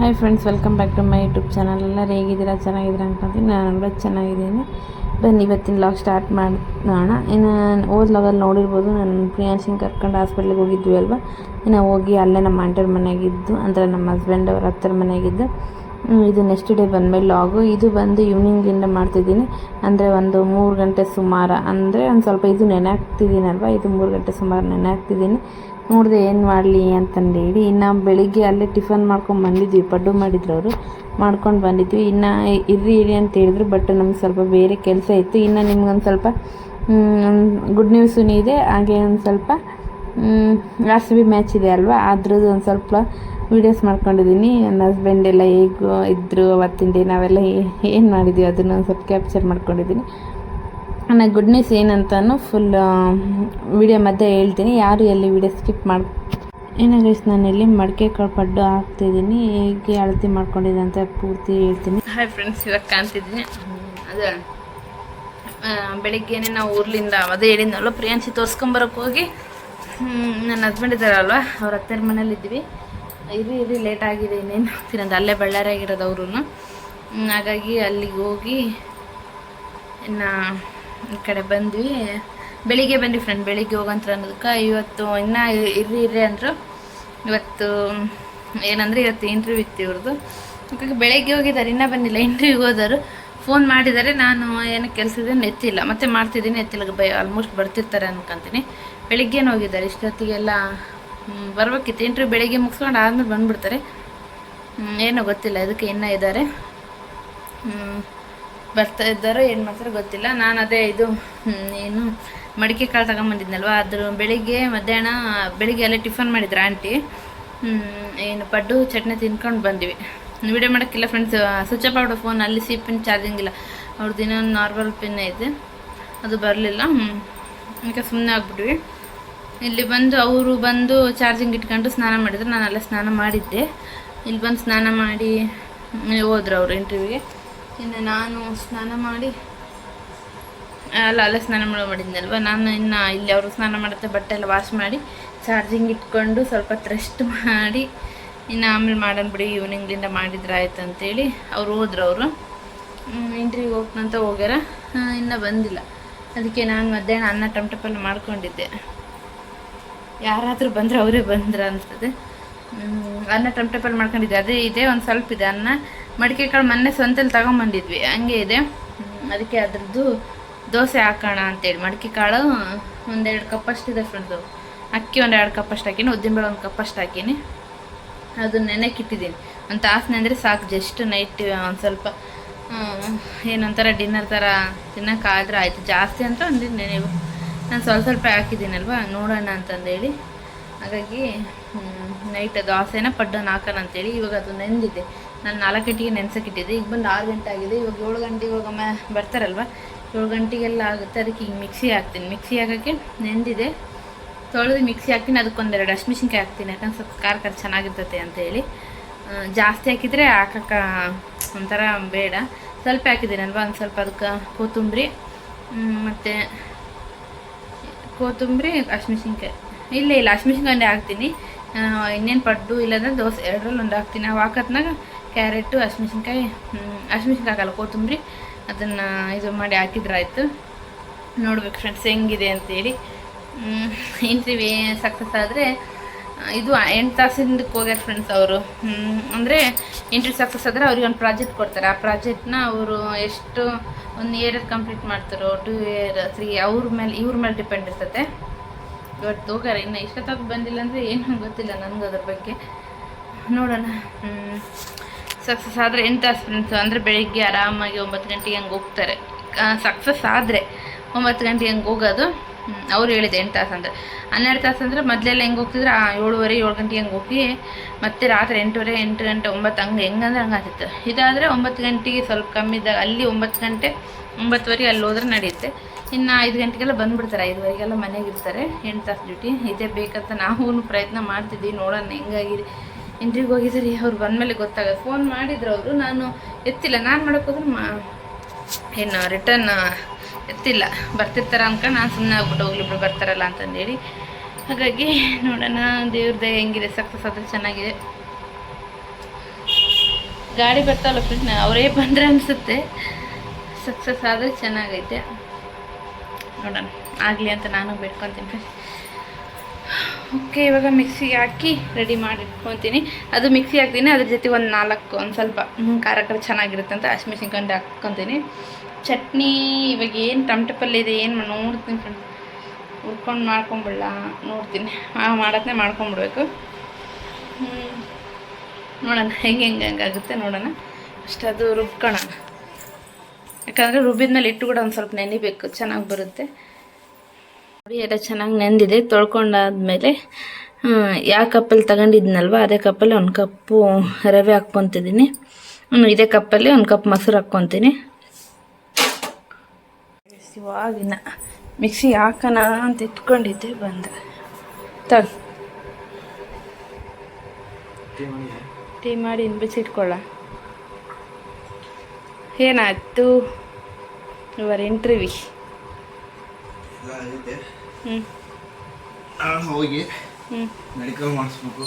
Hi friends welcome back to my YouTube channel ಎಲ್ಲರೂ ಹೇಗಿದ್ದೀರಾ? ಚೆನ್ನಾಗಿದ್ದೀರಾ ಅನ್ಕೊಂತೀನಿ ನಾನು ಕೂಡ ಚೆನ್ನಾಗಿದ್ದೀನಿ. ಬನ್ನಿ, ಇವತ್ತಿನ ಲಾಗ್ ಸ್ಟಾರ್ಟ್ ಮಾಡೋಣ. ಇನ್ನು ಹೋದ ಲಾಗಲ್ಲಿ ನೋಡಿರ್ಬೋದು, ನಾನು ಪ್ರಿಯಾಂಶಿಂಗ್ ಕರ್ಕೊಂಡು ಹಾಸ್ಪಿಟ್ಲಿಗೆ ಹೋಗಿದ್ವಿ ಅಲ್ವಾ? ಇನ್ನು ಹೋಗಿ ಅಲ್ಲೇ ನಮ್ಮ ಆಂಟಿಯವ್ರ ಮನೆಯಾಗಿದ್ದು ಅಂದರೆ ನಮ್ಮ ಹಸ್ಬೆಂಡ್ ಅವ್ರ ಹತ್ತಿರ ಮನೆಯಾಗಿದ್ದು ಇದು ನೆಕ್ಸ್ಟ್ ಡೇ ಬಂದಮೇಲೆ ಲಾಗು ಇದು ಬಂದು ಈವ್ನಿಂಗಿಂದ ಮಾಡ್ತಿದ್ದೀನಿ. ಅಂದರೆ ಒಂದು ಮೂರು ಗಂಟೆ ಸುಮಾರು. ಅಂದರೆ ಒಂದು ಸ್ವಲ್ಪ ಇದು ನೆನೆ ಹಾಕ್ತಿದ್ದೀನಲ್ವ ಇದು ಮೂರು ಗಂಟೆ ಸುಮಾರು ನೆನೆ ಹಾಕ್ತಿದ್ದೀನಿ. ನೋಡಿದೆ ಏನು ಮಾಡಲಿ ಅಂತಂದೇಳಿ ಇನ್ನು ಬೆಳಿಗ್ಗೆ ಅಲ್ಲೇ ಟಿಫನ್ ಮಾಡ್ಕೊಂಡು ಬಂದಿದ್ವಿ, ಪಡ್ಡು ಮಾಡಿದ್ರು ಅವರು. ಮಾಡ್ಕೊಂಡು ಬಂದಿದ್ವಿ. ಇನ್ನು ಇರ್ರಿ ಇರಿ ಅಂತ ಹೇಳಿದ್ರು ಬಟ್ ನಮ್ಗೆ ಸ್ವಲ್ಪ ಬೇರೆ ಕೆಲಸ ಇತ್ತು. ಇನ್ನು ನಿಮ್ಗೊಂದು ಸ್ವಲ್ಪ ಗುಡ್ ನ್ಯೂಸೂ ಇದೆ. ಹಾಗೆ ಒಂದು ಸ್ವಲ್ಪ ಆರ್ ಬಿ ಮ್ಯಾಚ್ ಇದೆ ಅಲ್ವಾ? ಅದ್ರದ್ದು ಒಂದು ಸ್ವಲ್ಪ ವೀಡಿಯೋಸ್ ಮಾಡ್ಕೊಂಡಿದ್ದೀನಿ ನನ್ನ ಹಸ್ಬೆಂಡ್ ಎಲ್ಲ ಹೇಗೆ ಇದ್ದರು ಅವತ್ತಿನ ಡೇ ನಾವೆಲ್ಲ ಏನು ಮಾಡಿದ್ವಿ? ಅದನ್ನು ಒಂದು ಸ್ವಲ್ಪ ಕ್ಯಾಪ್ಚರ್ ಮಾಡ್ಕೊಂಡಿದ್ದೀನಿ ನನ್ನ ಗುಡ್ನೆಸ್ ಏನಂತ ಏನಂತಾನು ಫುಲ್ ವಿಡಿಯೋ ಮಧ್ಯೆ ಹೇಳ್ತೀನಿ. ಯಾರು ಎಲ್ಲಿ ವಿಡಿಯೋ ಸ್ಕಿಪ್ ಮಾಡಿ ನಾನು ಇಲ್ಲಿ ಮಡಿಕೆ ಕಾಳು ಪಡ್ಡು ಹಾಕ್ತಿದ್ದೀನಿ, ಹೇಗೆ ಅಳತೆ ಮಾಡ್ಕೊಂಡಿದ್ದೆ ಅಂತ ಪೂರ್ತಿ ಹೇಳ್ತೀನಿ. ಹಾಯ್ ಫ್ರೆಂಡ್ಸ್ ಇವಾಗ ಕಾಣ್ತಿದ್ದೀನಿ. ಅದೇ ಬೆಳಿಗ್ಗೆನೆ ನಾವು ಊರ್ಲಿಂದ ಅದೇ ಹೇಳಿದ್ನಲ್ವ ಪ್ರಿಯಾಂಶಿ ತೋರಿಸ್ಕೊಂಬರಕ್ಕೆ ಹೋಗಿ ನನ್ನ ಹಸ್ಬೆಂಡ್ ಇದ್ದಾರಲ್ವ, ಅವ್ರ ಹತ್ತಿರ ಮನೇಲಿದ್ವಿ. ಇರಿ ಇರಿ ಲೇಟ್ ಆಗಿದೆ, ಇನ್ನೇನು ಹೋಗ್ತೀನಿ ಅಲ್ಲೇ ಬಳ್ಳಾರಿಯಾಗಿರೋದು ಅವರು ಹಾಗಾಗಿ ಅಲ್ಲಿಗೆ ಹೋಗಿ, ಇನ್ನು ಈ ಕಡೆ ಬಂದ್ವಿ. ಬೆಳಿಗ್ಗೆ ಬಂದ್ವಿ ಫ್ರೆಂಡ್ ಬೆಳಿಗ್ಗೆ ಹೋಗಂತ್ರ ಅನ್ನೋದಕ್ಕೆ ಇವತ್ತು ಇನ್ನೂ ಇರ್ರಿ ಇರ್ರಿ ಅಂದರು. ಇವತ್ತು ಏನಂದರೆ ಇವತ್ತು ಇಂಟರ್ವ್ಯೂ ಇತ್ತು ಇವ್ರದ್ದು ಯಾಕಂದ್ರೆ ಬೆಳಗ್ಗೆ ಹೋಗಿದ್ದಾರೆ ಇನ್ನೂ ಬಂದಿಲ್ಲ ಇಂಟರ್ವ್ಯೂಗೆ ಹೋದರು. ಫೋನ್ ಮಾಡಿದ್ದಾರೆ ನಾನು ಏನಕ್ಕೆ ಕೆಲಸ ಇದೆ ಎತ್ತಿಲ್ಲ. ಮತ್ತೆ ಮಾಡ್ತಿದ್ದೀನಿ, ಎತ್ತಿಲ್ಲ, ಬೈ ಆಲ್ಮೋಸ್ಟ್ ಬರ್ತಿರ್ತಾರೆ ಅನ್ಕೊಂತೀನಿ. ಬೆಳಿಗ್ಗೆನೇ ಹೋಗಿದ್ದಾರೆ, ಇಷ್ಟೊತ್ತಿಗೆಲ್ಲ ಬರ್ಬೇಕಿತ್ತು. ಇಂಟರ್ವ್ಯೂ ಬೆಳಿಗ್ಗೆ ಮುಗಿಸ್ಕೊಂಡು ಆದ್ಮೇಲೆ ಬಂದುಬಿಡ್ತಾರೆ. ಏನೋ ಗೊತ್ತಿಲ್ಲ, ಇದಕ್ಕೆ ಇನ್ನೂ ಇದ್ದಾರೆ. ಬರ್ತಾ ಇದ್ದಾರೋ ಏನು ಮಾಡ್ತಾರೋ ಗೊತ್ತಿಲ್ಲ. ನಾನು ಅದೇ ಇದು ಏನು ಮಡಿಕೆ ಕಾಳು ತಗೊಂಬಂದಿದ್ನಲ್ವ? ಅದ್ರ ಬೆಳಿಗ್ಗೆ ಮಧ್ಯಾಹ್ನ ಬೆಳಿಗ್ಗೆ ಅಲ್ಲೇ ಟಿಫನ್ ಮಾಡಿದ್ರು ಆಂಟಿ. ಏನು ಪಡ್ಡು, ಚಟ್ನಿ ತಿನ್ಕೊಂಡು ಬಂದ್ವಿ. ವಿಡಿಯೋ ಮಾಡೋಕ್ಕಿಲ್ಲ ಫ್ರೆಂಡ್ಸ್ ಸ್ವಿಚ್ ಆಫ್ ಆಡೋ ಫೋನ್ ಅಲ್ಲಿ ಸಿ ಪಿನ್ ಚಾರ್ಜಿಂಗ್ ಇಲ್ಲ. ಅವ್ರದ್ದು ಇನ್ನೊಂದು ನಾರ್ಮಲ್ ಪಿನ್ ಇದೆ. ಅದು ಬರಲಿಲ್ಲ ಅದಕ್ಕೆ ಸುಮ್ಮನೆ ಆಗ್ಬಿಟ್ವಿ. ಇಲ್ಲಿ ಬಂದು ಅವರು ಬಂದು ಚಾರ್ಜಿಂಗ್ ಇಟ್ಕೊಂಡು ಸ್ನಾನ ಮಾಡಿದ್ರು. ನಾನು ಅಲ್ಲೇ ಸ್ನಾನ ಮಾಡಿದ್ದೆ. ಇಲ್ಲಿ ಬಂದು ಸ್ನಾನ ಮಾಡಿ ಹೋದ್ರು ಅವರು ಇಂಟರ್ವ್ಯೂಗೆ ಇನ್ನು ನಾನು ಸ್ನಾನ ಮಾಡಿ, ಅಲ್ಲ, ಅಲ್ಲೇ ಸ್ನಾನ ಮಾಡೋ ಮಾಡಿದ್ನಲ್ವ? ನಾನು ಇನ್ನು ಇಲ್ಲಿ ಅವರು ಸ್ನಾನ ಮಾಡುತ್ತೆ, ಬಟ್ಟೆ ಎಲ್ಲ ವಾಶ್ ಮಾಡಿ ಚಾರ್ಜಿಂಗ್ ಇಟ್ಕೊಂಡು ಸ್ವಲ್ಪ ರೆಸ್ಟ್ ಮಾಡಿ, ಇನ್ನು ಆಮೇಲೆ ಮಾಡೋಣ ಬಿಡಿ ಈವ್ನಿಂಗ್ಲಿಂದ ಮಾಡಿದ್ರೆ ಆಯ್ತು ಅಂತೇಳಿ ಅವ್ರು ಹೋದ್ರು ಅವರು. ಇಂಟ್ರಿಗೆ ಹೋಗ್ನಂತ ಹೋಗ್ಯಾರ. ಇನ್ನೂ ಬಂದಿಲ್ಲ. ಅದಕ್ಕೆ ನಾನು ಮಧ್ಯಾಹ್ನ ಅನ್ನ ಟಮಟ ಪಲ್ಯ ಮಾಡ್ಕೊಂಡಿದ್ದೆ. ಯಾರಾದರೂ ಬಂದರೆ ಅವರೇ ಬಂದ್ರ ಅನ್ಸ್ತದೆ. ಅನ್ನ ಟಮಟ ಪಲ್ಯ ಮಾಡ್ಕೊಂಡಿದ್ದೆ. ಅದೇ ಇದೆ, ಒಂದು ಸ್ವಲ್ಪ ಇದೆ ಅನ್ನ. ಮಡಿಕೆ ಕಾಳು ಮೊನ್ನೆ ಸ್ವಂತಲ್ಲಿ ತಗೊಂಬಂದಿದ್ವಿ, ಹಂಗೆ ಇದೆ. ಅದಕ್ಕೆ ಅದ್ರದ್ದು ದೋಸೆ ಹಾಕೋಣ ಅಂತೇಳಿ. ಮಡಿಕೆ ಕಾಳು ಒಂದೆರಡು ಕಪ್ಪಷ್ಟಿದೆ ಫ್ರೆಂಡ್ಸು ಅಕ್ಕಿ ಒಂದು ಎರಡು ಕಪ್ಪಷ್ಟು ಹಾಕೀನಿ, ಉದ್ದಿನಬೇಳೆ ಒಂದು ಕಪ್ಪಷ್ಟು ಹಾಕೀನಿ. ಅದು ನೆನೆಕ್ಕಿಟ್ಟಿದ್ದೀನಿ ಒಂದು ತಾಸು ನೆಂದರೆ ಸಾಕು, ಜಸ್ಟ್ ನೈಟ್ ಒಂದು ಸ್ವಲ್ಪ ಏನೊಂಥರ ಡಿನ್ನರ್ ಥರ ತಿನ್ನೋಕ್ಕಾದ್ರೆ ಆಯಿತು. ಜಾಸ್ತಿ ಅಂತ ಒಂದು ನೆನೆ ನಾನು ಸ್ವಲ್ಪ ಸ್ವಲ್ಪ ಹಾಕಿದ್ದೀನಲ್ವ, ನೋಡೋಣ ಅಂತಂದೇಳಿ. ಹಾಗಾಗಿ ನೈಟ್ ದೋಸೆನ ಪಡ್ಡನ್ನು ಹಾಕೋಣ ಅಂತೇಳಿ ಇವಾಗ ಅದು ನೆಂದಿದೆ. ನಾನು ನಾಲ್ಕು ಗಂಟೆಗೆ ನೆನ್ಸಕ್ಕಿಟ್ಟಿದ್ದೆ ಈಗ ಬಂದು ಆರು ಗಂಟೆ ಆಗಿದೆ. ಇವಾಗ ಏಳು ಗಂಟೆ ಇವಾಗ ಮ ಬರ್ತಾರಲ್ವ? ಏಳು ಗಂಟೆಗೆಲ್ಲ ಆಗುತ್ತೆ. ಅದಕ್ಕೆ ಈಗ ಮಿಕ್ಸಿ ಹಾಕ್ತೀನಿ. ಮಿಕ್ಸಿ ಹಾಕೋಕ್ಕೆ ನೆಂದಿದೆ. ತೊಳೆದು ಮಿಕ್ಸಿ ಹಾಕ್ತೀನಿ. ಅದಕ್ಕೊಂದೆರಡು ಹಸಿಮೆಣ್ಸಿನ್ಕಾಯಿ ಹಾಕ್ತೀನಿ. ಯಾಕಂದ್ರೆ ಸ್ವಲ್ಪ ಖಾರ ಖಾರ ಚೆನ್ನಾಗಿರ್ತೈತೆ ಅಂತೇಳಿ ಜಾಸ್ತಿ ಹಾಕಿದರೆ ಹಾಕಕ್ಕೆ ಒಂಥರ ಬೇಡ. ಸ್ವಲ್ಪ ಹಾಕಿದ್ದೀನಲ್ವ? ಒಂದು ಸ್ವಲ್ಪ ಅದಕ್ಕೆ ಕೊತ್ತಂಬರಿ ಮತ್ತು ಕೊತ್ತಂಬರಿ, ಹಸಿಮೆಣ್ಸಿನ್ಕಾಯಿ. ಇಲ್ಲ ಇಲ್ಲ ಹಸಿಮೆಣ್ಸಿನ್ಕಾಯಿ ಹಾಕ್ತೀನಿ. ಇನ್ನೇನು ಪಡ್ಡು ಇಲ್ಲಂದ್ರೆ ದೋಸೆ, ಎರಡರಲ್ಲಿ ಒಂದು ಹಾಕ್ತೀನಿ. ಅವು ಹಾಕತ್ನಾಗ ಕ್ಯಾರೆಟು ಹಸಿಮೆಣ್ಸಿನ್ಕಾಯಿ ಹಸಿಮೆಣ್ಸಿನ್ಕಾಯಿ ಹಾಕಲ್ಲ ಕೊತ್ತಂಬರಿ. ಅದನ್ನು ಇದು ಮಾಡಿ ಹಾಕಿದ್ರಾಯ್ತು. ನೋಡ್ಬೇಕು ಫ್ರೆಂಡ್ಸ್ ಹೆಂಗಿದೆ ಅಂತೇಳಿ. ಇಂಟರ್ವ್ಯೂ ಸಕ್ಸಸ್ ಆದರೆ, ಇದು ಎಂಟು ತಾಸಿಂದಕ್ಕೆ ಹೋಗ್ಯಾರ ಫ್ರೆಂಡ್ಸ್ ಅವರು. ಅಂದರೆ ಇಂಟ್ರಿ ಸಕ್ಸಸ್ ಆದರೆ ಅವ್ರಿಗೆ ಒಂದು ಪ್ರಾಜೆಕ್ಟ್ ಕೊಡ್ತಾರೆ. ಆ ಪ್ರಾಜೆಕ್ಟ್ನ ಅವರು ಎಷ್ಟು, ಒಂದು ಇಯರ್ ಕಂಪ್ಲೀಟ್ ಮಾಡ್ತಾರೋ ಟೂ ಇಯರ್ ತ್ರೀ ಅವ್ರ ಮೇಲೆ, ಇವ್ರ ಮೇಲೆ ಡಿಪೆಂಡ್ ಇರ್ತದೆ ಇವತ್ತು ಹೋಗಾರ ಇನ್ನು ಇಷ್ಟೊತ್ತಾಗ ಬಂದಿಲ್ಲ ಅಂದರೆ ಏನೂ ಗೊತ್ತಿಲ್ಲ ನನಗೆ ಅದ್ರ ಬಗ್ಗೆ. ನೋಡೋಣ. ಸಕ್ಸಸ್ ಆದರೆ ಎಂಟು ತಾಸು ಫ್ರೆಂಡ್ಸು ಅಂದರೆ ಬೆಳಿಗ್ಗೆ ಆರಾಮಾಗಿ ಒಂಬತ್ತು ಗಂಟೆಗೆ ಹಂಗೆ ಹೋಗ್ತಾರೆ. ಸಕ್ಸಸ್ ಆದರೆ ಒಂಬತ್ತು ಗಂಟೆಗೆ ಹಂಗೆ ಹೋಗೋದು. ಅವ್ರು ಹೇಳಿದೆ ಎಂಟು ತಾಸು ಅಂದರೆ. ಹನ್ನೆರಡು ತಾಸು ಅಂದರೆ ಮೊದಲೆಲ್ಲ ಹೆಂಗೆ ಹೋಗ್ತಿದ್ರೆ? ಏಳುವರೆ, ಏಳು ಗಂಟೆಗೆ ಹಂಗೆ ಹೋಗಿ ಮತ್ತೆ ರಾತ್ರಿ ಎಂಟೂವರೆ, ಎಂಟು ಗಂಟೆ ಒಂಬತ್ತು ಹಂಗೆ, ಹೆಂಗಂದ್ರೆ ಹಂಗೆ ಆಗ್ತಿತ್ತು. ಇದಾದರೆ ಒಂಬತ್ತು ಗಂಟೆಗೆ ಸ್ವಲ್ಪ ಕಮ್ಮಿ ಇದ್ದಾಗ ಅಲ್ಲಿ ಒಂಬತ್ತು ಗಂಟೆ ಒಂಬತ್ತುವರೆಗೆ ಅಲ್ಲಿ ಹೋದ್ರೆ ನಡೆಯುತ್ತೆ. ಇನ್ನು ಐದು ಗಂಟೆಗೆಲ್ಲ ಬಂದುಬಿಡ್ತಾರೆ, ಐದುವರೆಗೆಲ್ಲ ಮನೆಗೆ ಇರ್ತಾರೆ. ಎಂಟು ತಾಸು ಡ್ಯೂಟಿ. ಇದೇ ಬೇಕಂತ ನಾವು ಪ್ರಯತ್ನ ಮಾಡ್ತಿದ್ವಿ. ನೋಡೋಣ ಹೆಂಗಾಗಿದೆ. ಇಂಟ್ರಿಗೆ ಹೋಗಿದ್ದೀರಿ ಅವ್ರು ಬಂದಮೇಲೆ ಗೊತ್ತಾಗೋದು ಫೋನ್ ಮಾಡಿದ್ರು ಅವರು. ನಾನು ಎತ್ತಿಲ್ಲ. ನಾನು ಮಾಡೋಕ್ಕೋದ್ರೆ ಮಾ ಏನು ರಿಟರ್ನ್ ಎತ್ತಿಲ್ಲ. ಬರ್ತಿರ್ತಾರ ಅನ್ಕೊಂಡು ನಾನು ಸುಮ್ಮನೆ ಆಗ್ಬಿಟ್ಟು ಹೋಗ್ಲಿಬ್ರು ಬರ್ತಾರಲ್ಲ ಅಂತಂದೇಳಿ. ಹಾಗಾಗಿ ನೋಡೋಣ. ದೇವ್ರದ್ದು ಹೆಂಗಿದೆ. ಸಕ್ಸಸ್ ಆದರೆ ಚೆನ್ನಾಗಿದೆ. ಗಾಡಿ ಬರ್ತಾವಲ್ಲ ಫ್ರೆಂಡ್ ಅವರೇ ಬಂದರೆ ಅನಿಸುತ್ತೆ. ಸಕ್ಸಸ್ ಆದರೆ ಚೆನ್ನಾಗೈತೆ. ನೋಡೋಣ, ಆಗಲಿ ಅಂತ ನಾನು ಬಿಟ್ಕೊತೀನಿ ಫ್ರೆಂಡ್ಸ್ ಓಕೆ ಇವಾಗ ಮಿಕ್ಸಿಗೆ ಹಾಕಿ ರೆಡಿ ಮಾಡಿ ಇಟ್ಕೊತೀನಿ ಅದು ಮಿಕ್ಸಿ ಹಾಕ್ತೀನಿ ಅದ್ರ ಜೊತೆ ಒಂದು ನಾಲ್ಕು, ಒಂದು ಸ್ವಲ್ಪ ಖಾರ ಖಾರ ಚೆನ್ನಾಗಿರುತ್ತೆ ಅಂತ ಹಸಿಮೆಣಸಿನ್ಕೊಂಡು ಹಾಕ್ಕೊತೀನಿ. ಚಟ್ನಿ ಇವಾಗ ಏನು ಟಮಟೆ ಪಲ್ಯ ಇದೆ, ಏನು ನೋಡ್ತೀನಿ ಫ್ರೆಂಡ್ ಹುರ್ಕೊಂಡು ಮಾಡ್ಕೊಂಬಿಡಲ್ಲ ನೋಡ್ತೀನಿ. ಮಾಡತ್ನೆ ಮಾಡ್ಕೊಂಬಿಡ್ಬೇಕು. ನೋಡೋಣ, ಹೆಂಗೆ ಹೆಂಗೆ ಹೆಂಗಾಗುತ್ತೆ ನೋಡೋಣ. ಅಷ್ಟು ಅದು ರುಬ್ಕೊಳ್ಳೋಣ ಯಾಕಂದರೆ ರುಬ್ಬಿದ್ಮೇಲೆ ಇಟ್ಟು ಕೂಡ ಒಂದು ಸ್ವಲ್ಪ ನೆನಿಬೇಕು ಚೆನ್ನಾಗಿ ಬರುತ್ತೆ. ನೋಡಿ ಎಲ್ಲ ಚೆನ್ನಾಗಿ ನೆಂದಿದೆ ತೊಳ್ಕೊಂಡಾದ್ಮೇಲೆ ಯಾವ ಕಪ್ಪಲ್ಲಿ ತಗೊಂಡಿದ್ನಲ್ವ ಅದೇ ಕಪ್ಪಲ್ಲಿ ಒಂದು ಕಪ್ಪು ರವೆ ಹಾಕ್ಕೊತಿದ್ದೀನಿ. ಇದೇ ಕಪ್ಪಲ್ಲಿ ಒಂದು ಕಪ್ ಮೊಸರು ಹಾಕ್ಕೊತೀನಿ. ಇವಾಗಿನ ಮಿಕ್ಸಿ ಹಾಕೋಣ ಅಂತ ಇಟ್ಕೊಂಡಿದ್ದೆ ಬಂದ. ತಗ. ಟೀ ಮಾಡಿ ಇನ್ಬಿಸಿ ಇಟ್ಕೊಳ್ಳ ಏನಾಯ್ತು? ಇವರ ಇಂಟರ್ವ್ಯೂ ಹ್ಞೂ ಹೋಗಿ ಹ್ಞೂ ಮೆಡಿಕಲ್ ಮಾಡಿಸ್ಬೇಕು.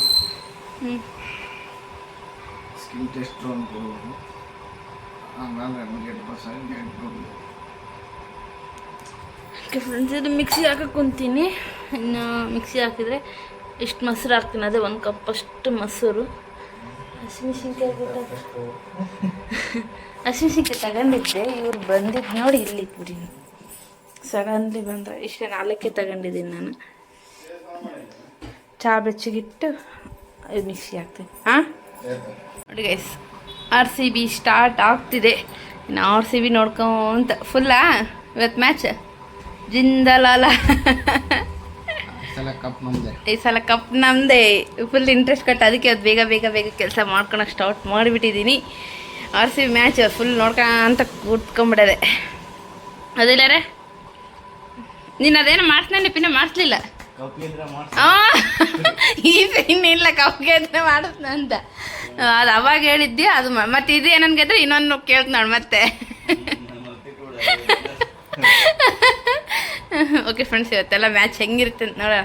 ಹ್ಞೂ ಸ್ಕಿನ್ ಟೆಸ್ಟ್ ಅನ್ಕೋಬೇಕು ಆಮೇಲೆ ನಮಗೆ ಪರ್ಸೆಂಟ್ ಓಕೆ ಫ್ರೆಂಡ್ಸ್ ಇದು ಮಿಕ್ಸಿ ಹಾಕಕ್ಕೆ ಕುಂತೀನಿ. ಇನ್ನು ಮಿಕ್ಸಿ ಹಾಕಿದರೆ ಇಷ್ಟು ಮೊಸರು ಹಾಕ್ತೀನಿ. ಅದೇ ಒಂದು ಕಪ್ ಅಷ್ಟು ಮೊಸರು. ಹಸಿಮೆಣ್ಸಿನ್ಕಾಯಿ ಬಿಟ್ಟು ಹಸಿಮೆಣ್ಸಿನ್ಕಾಯಿ ತಗೊಂಡಿದ್ದೆ ಇವ್ರು ಬಂದಿದ್ದು ನೋಡಿ ಇಲ್ಲಿ ಬಿಡಿ ಸಡನ್ಲಿ ಬಂದ್ರೆ ಇಷ್ಟೇ ನಾಲ್ಕೇ ತಗೊಂಡಿದ್ದೀನಿ ನಾನು. ಚಹಾ ಬೆಚ್ಚಗಿಟ್ಟು ಮಿಕ್ಸಿ ಹಾಕ್ತೀನಿ. ಹಾಂ? ನೋಡಿ guys R C B start ಆಗ್ತಿದೆ. ಇನ್ನು ಆರ್ ಸಿ ಬಿ ನೋಡ್ಕೊಂತ ಫುಲ್ಲಾ ಇವತ್ತು ಮ್ಯಾಚ್ ಜಿಂದಲಾಲ. ಈ ಸಲ ಕಪ್ ನಮ್ಮದೇ ಫುಲ್ ಇಂಟ್ರೆಸ್ಟ್ ಕೊಟ್ಟು ಅದಕ್ಕೆ ಅದು ಬೇಗ ಬೇಗ ಬೇಗ ಕೆಲಸ ಮಾಡ್ಕೊಳಕ್ಕೆ start ಮಾಡಿಬಿಟ್ಟಿದ್ದೀನಿ. R C B match full ನೋಡ್ಕೊಂತ ಕೂತ್ಕೊಂಬಿಡದೆ. ಅದಿಲ್ಲಾರೆ? ನೀನು ಅದೇನು ಮಾಡ್ತಾನೆ ಪಿನ್ನ ಮಾಡಿಸ್ಲಿಲ್ಲ? ಆ, ಈಗ ಇನ್ನಿಲ್ಲ ಕಪ್ಗೆ ಇದ್ರೆ ಮಾಡಿಸ್ನ ಅಂತ. ಅದು ಅವಾಗ ಹೇಳಿದ್ದಿ ಅದು ಮತ್ತೆ ಇದು ಏನನ್ಗೆದ್ರೆ ಇನ್ನೊಂದು ಕೇಳ್ತ ನೋಡು ಮತ್ತೆ. ಓಕೆ ಫ್ರೆಂಡ್ಸ್ ಇವತ್ತೆಲ್ಲ ಮ್ಯಾಚ್ ಹೆಂಗಿರುತ್ತೆ ನೋಡೋಣ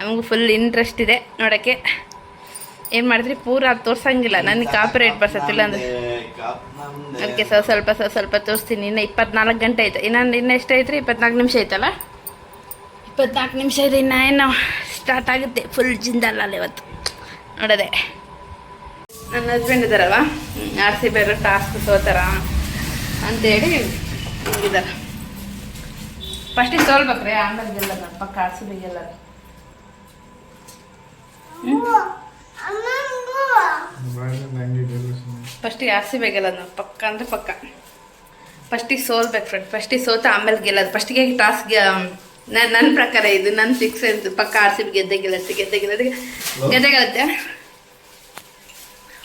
ನಮಗೂ ಫುಲ್ ಇಂಟ್ರೆಸ್ಟ್ ಇದೆ ನೋಡೋಕ್ಕೆ. ಏನು ಮಾಡಿದ್ರಿ? ಪೂರ ತೋರ್ಸಂಗಿಲ್ಲ. ನನಗೆ ಕಾಪಿರೇಟ್ ಬರ್ಸತ್ತಿಲ್ಲ ಅಂದ್ರೆ. ಅದಕ್ಕೆ ಸ್ವಲ್ಪ ಸ್ವಲ್ಪ ಸ್ವಲ್ಪ ಸ್ವಲ್ಪ ತೋರಿಸ್ತೀನಿ. ಇನ್ನು ಇಪ್ಪತ್ನಾಲ್ಕು ಗಂಟೆ ಆಯ್ತು. ಇನ್ನೊಂದು ಇನ್ನು ಎಷ್ಟು ಐತ್ರಿ ಇಪ್ಪತ್ನಾಲ್ಕು ನಿಮಿಷ ಆಯ್ತಲ್ಲ? ಇಪ್ಪತ್ನಾಲ್ಕು ನಿಮಿಷ ಇದೆ ಇನ್ನು ಏನು ಸ್ಟಾರ್ಟ್ ಆಗುತ್ತೆ. ಫುಲ್ ಜಿಂದಲ್ಲ ಇವತ್ತು. ನೋಡದೆ. ನನ್ನ ಹಸ್ಬೆಂಡ್ ಇದ್ದಾರಲ್ವ? ಆರ್ ಸಿ ಬೇರೆ ಟಾಸ್ಕ್ ಸೋತಾರ ಅಂತೇಳಿ ಹಿಂಗಿದ್ದಾರೆ. ಫಸ್ಟಿಗೆ ಸೋಲ್ಬೇಕ್ರಿ ಆಮೇಲೆ ಗೆಲ್ಲದ ಪಕ್ಕ ಆರ್ ಸಿ ಬಿ ಗೆಲ್ಲದ. ಫಸ್ಟಿಗೆ ಆರ್ ಸಿ ಬಿ ಗೆಲ್ಲದ ನಾವು ಪಕ್ಕ ಅಂದರೆ ಪಕ್ಕ. ಫಸ್ಟಿಗೆ ಸೋಲ್ಬೇಕು ಫ್ರೆಂಡ್ ಫಸ್ಟಿಗೆ ಸೋತ ಆಮೇಲೆ ಗೆಲ್ಲೋದು. ಫಸ್ಟಿಗೆ ಟಾಸ್ ನನ್ನ ನನ್ನ ಪ್ರಕಾರ ಇದು ನನ್ನ ಫಿಕ್ಸ್ ಅಂತ ಪಕ್ಕ ಆರ್ ಸಿ ಬಿ ಗೆದ್ದೆ ಗೆಲ್ಲತ್ತೆ ಗೆದ್ದೆ ಗೆಲ್ಲತ್ತೆ ಗೆದ್ದೆ ಗೆಲ್ಲತ್ತೆ.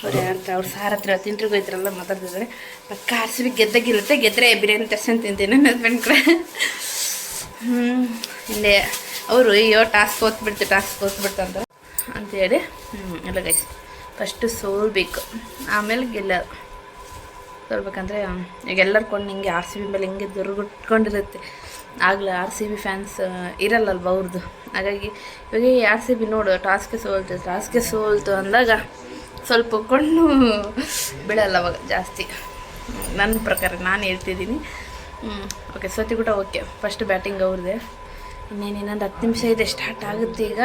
ಅವ್ರು ಅಂತ ಅವ್ರು ಸಾರ ಹತ್ರ ತಿಂಟ್ರಿಗೆ ಹೋಯ್ತಾರಲ್ಲ ಮಾತಾಡ್ತಿದ್ದಾರೆ ಪಕ್ಕ ಆರ್ ಸಿ ಬಿ ಗೆದ್ದೆ ಗೆಲ್ಲತ್ತೆ ಗೆದ್ದರೆ ಬಿರಿಯಾನಿ ತರ್ಸ್ಕೊಂಡು ತಿಂತೀನಿ, ನನ್ನ ಹಸ್ಬೆಂಡ್ ಕೂಡ. ಹ್ಞೂ ಇಲ್ಲೇ, ಅವರು, ಅಯ್ಯೋ ಟಾಸ್ಕ್ ಓದ್ಬಿಡ್ತು ಟಾಸ್ಕ್ ಓದ್ಬಿಡ್ತು ಅಂತ. ಅಂತೇಳಿ ಹ್ಞೂ ಎಲ್ಲ ಗೈಸ್ ಫಸ್ಟು ಸೋಲ್ಬೇಕು ಆಮೇಲೆ ಗೆಲ್ಲೋದು ಸೋಲ್ಬೇಕಂದ್ರೆ ಈಗ ಎಲ್ಲರು ಕೊಂಡು ಹಿಂಗೆ ಆರ್ ಸಿ ಬಿ ಮೇಲೆ ಹಿಂಗೆ ದುರ್ಗುಟ್ಕೊಂಡಿರುತ್ತೆ. ಆಗಲೇ ಆರ್ ಸಿ ಬಿ ಫ್ಯಾನ್ಸ್ ಇರಲ್ಲಲ್ವ ಅವ್ರದ್ದು ಹಾಗಾಗಿ ಇವಾಗ ಈ ಆರ್ ಸಿ ಬಿ ನೋಡು ಟಾಸ್ಗೆ ಸೋಲ್ತು ಟಾಸ್ಗೆ ಸೋಲ್ತು ಅಂದಾಗ ಸ್ವಲ್ಪ ಕೊಂಡು ಬೀಳಲ್ಲ ಅವಾಗ ಜಾಸ್ತಿ. ನನ್ನ ಪ್ರಕಾರ ನಾನು ಹೇಳ್ತಿದ್ದೀನಿ. ಓಕೆ ಸೋತಿ ಓಕೆ ಫಸ್ಟ್ ಬ್ಯಾಟಿಂಗ್ ಅವ್ರದ್ದೆ ಇನ್ನೇನು ಇನ್ನೊಂದು ಹತ್ತು ನಿಮಿಷ ಇದೆ ಸ್ಟಾರ್ಟ್ ಆಗುತ್ತೆ ಈಗ.